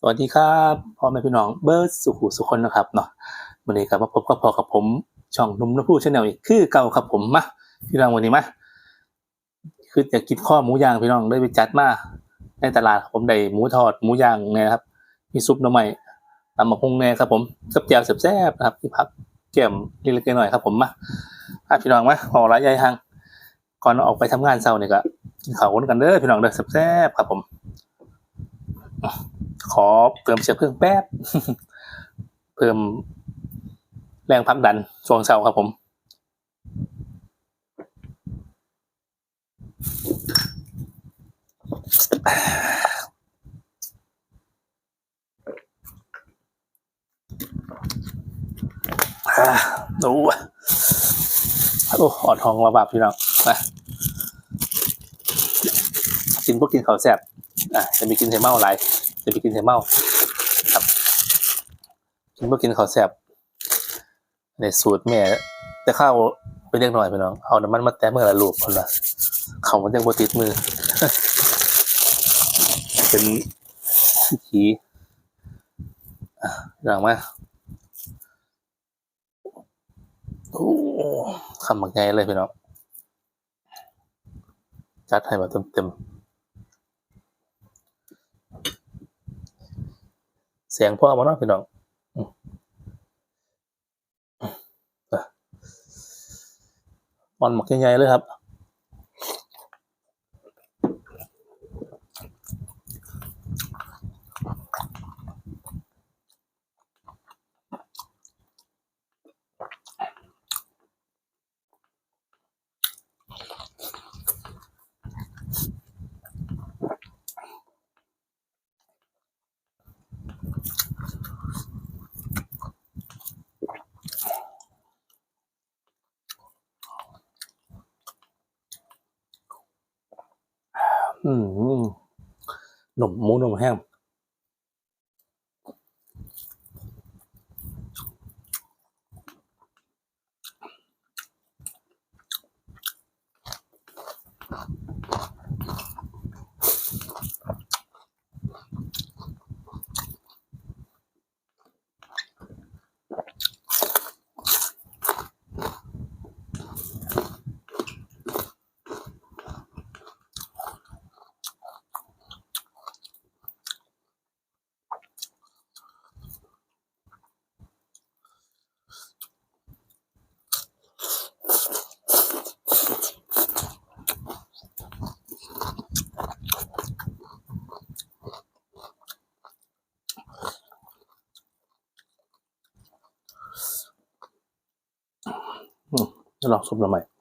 สวัสดีครับพ่อแม่พี่น้องเบิร์ดสุขุสุคนนะครับเนาะวันนี้กลับมาพบกับพ่อกับผมช่องนุ่มน้ำผู้ชาแนลอีกคือเก่าครับผมมาพี่น้องวันนี้มาคืออยากกินข้อหมูย่างพี่น้องได้ไปจัดมาในตลาดผมได้หมูทอดหมูย่างเนี่ยนะครับ มีซุปหน่อไม้ตำมะฮุงเนี่ยครับผมกับแจ่วแซ่บๆนะครับที่พักแก้มเล็กๆน้อยครับผมมาอะพี่น้องมาขอระยะห่างก่อนออกไปทำงานเช้าเนี่ยก็กินข้าวกันเด้อพี่น้องเด้อแซ่บๆครับผม ขอเติมเชื้อเพลิงแป๊บ เพิ่มแรงผลักดันช่วงเช้าครับผม ดูโอ้หอดทองระบาบพี่น้องมากินพวกกินข้าวแซ่บอะจะมีกินเทเมาอะไร จะมีกินเทเมาครับกินพวกกินข้าวแซ่บในสูตรแม่แต่ข้าวไปเรียกหน่อยพี่น้องเอาน้ำมันมาแต้มเมื่อละลูกคนละเขามันยังบติดมือ เป็นวิธีอะอย่างมาโอ้คำมันไงเลยพี่น้องจัดให้มาเต็มๆ สียงพ่อมาเนาะพี่น้องอืมอ่อลหมักใหญ่ๆเลยครับ อืม หนมหมูหนมแห้ง จะ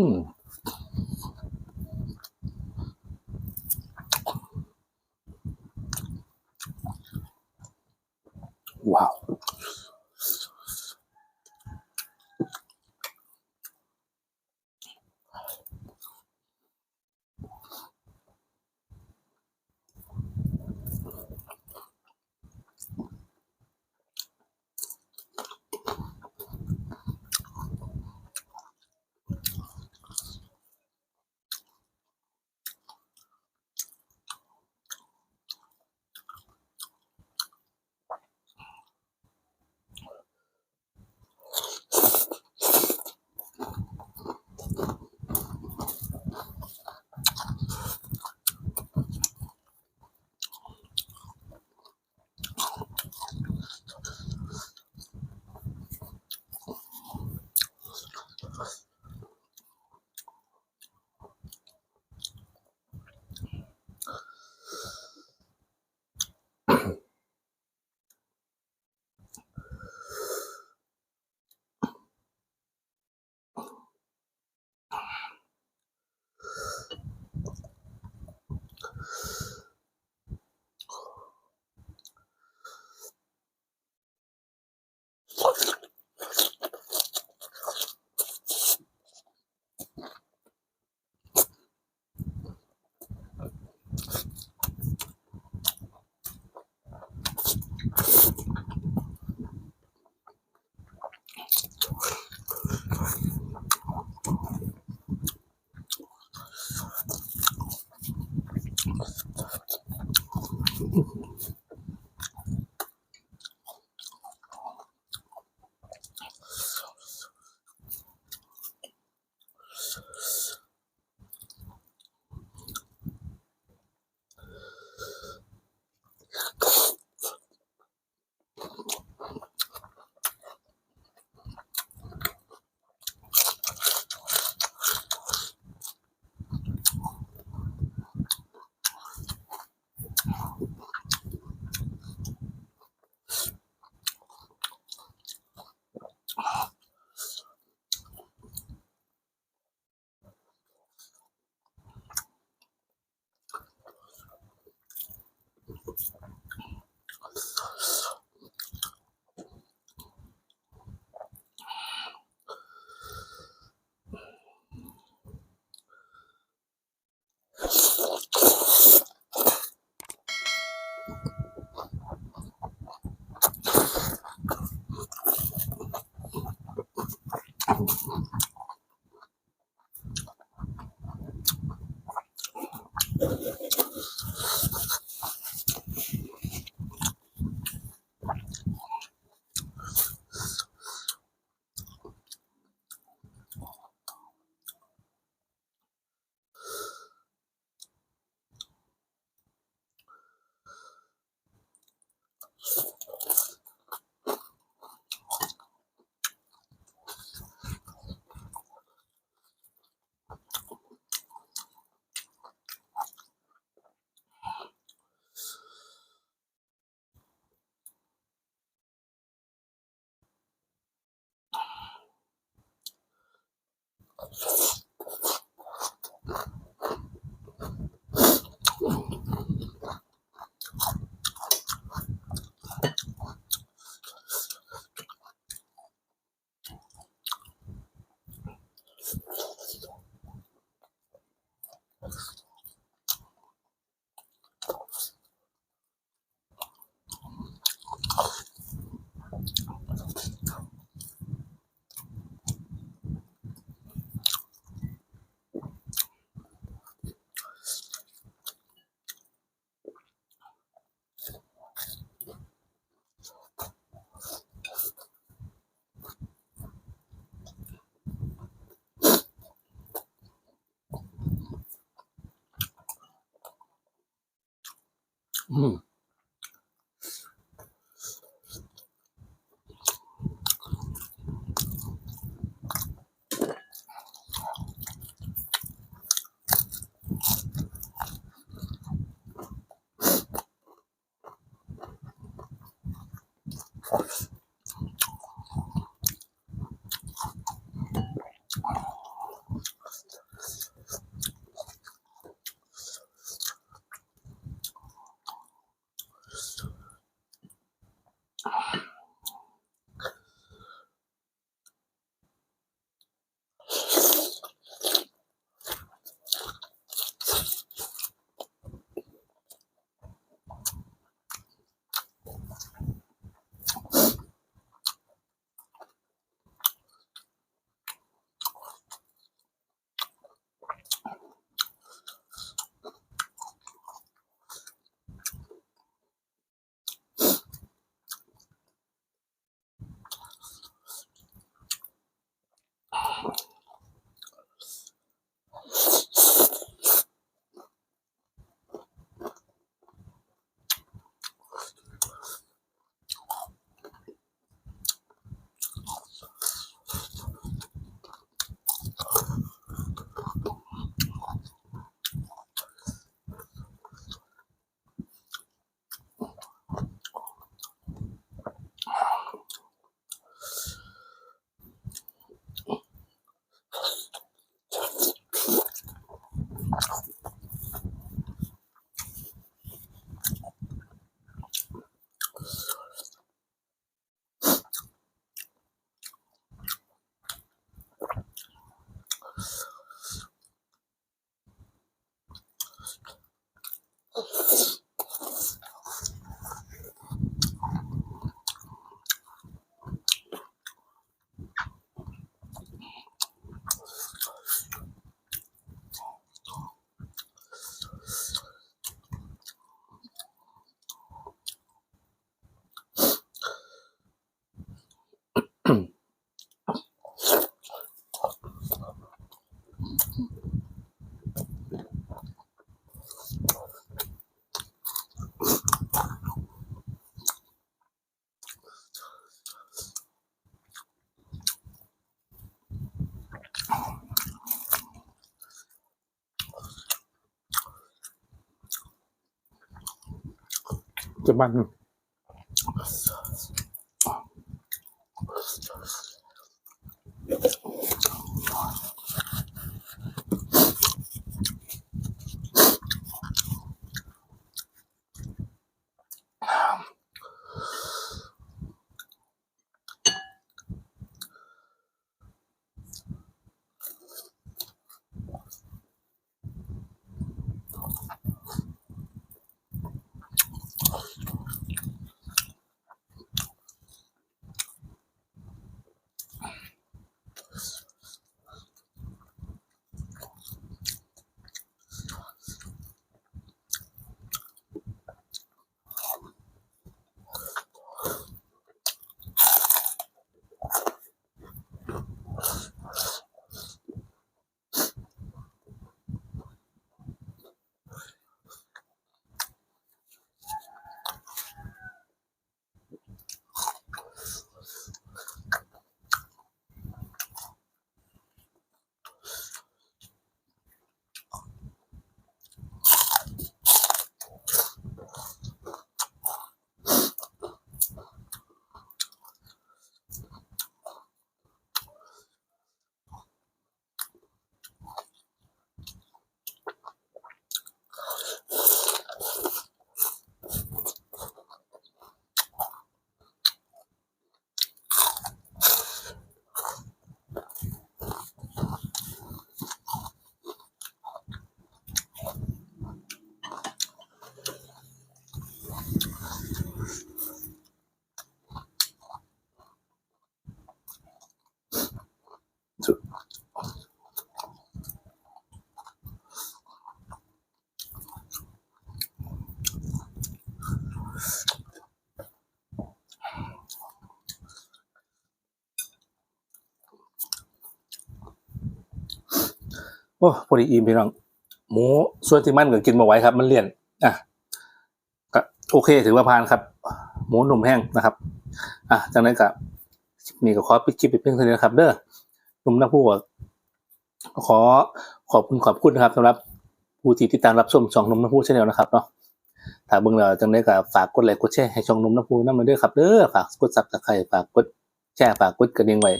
ล อื มจ โอ้พอดีอิ่มพี่น้องหมูส่วนที่มันก็กินมาไหว้ครับ มันเลี่ยนอะก็โอเคถือว่าผ่านครับ หมูหนุ่มแห้งนะครับ อะจากนั้นก็นี่ก็ขอปิดคลิปปเพียงเท่านี้นะครับ เด้อหนุ่มน้ำผู้ก็ขอขอบคุณขอบคุณนะครับสำหรับผู้ที่ติดตามรับชมช่องนุ่มน้ำผู้ชาแนลนะครับเนาะถ้าเบิ่งแล้วจังได้ก็ฝากกดไลค์กดแชร์ให้ช่องนุ่มน้ำผู้นั่นมาด้วยครับเด้อฝากกดซับสไครต์ฝากกดแชร์ฝากกดกระดิ่งไว้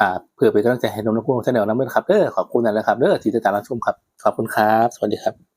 อ่าเพื่อเป็นกำลังใจให้น้องน้ำผู้ชาแนลนั่นด้วยครับเด้อขอบคุณนะครับเด้อที่ติดตามรับชมครับ ขอบคุณครับ สวัสดีครับ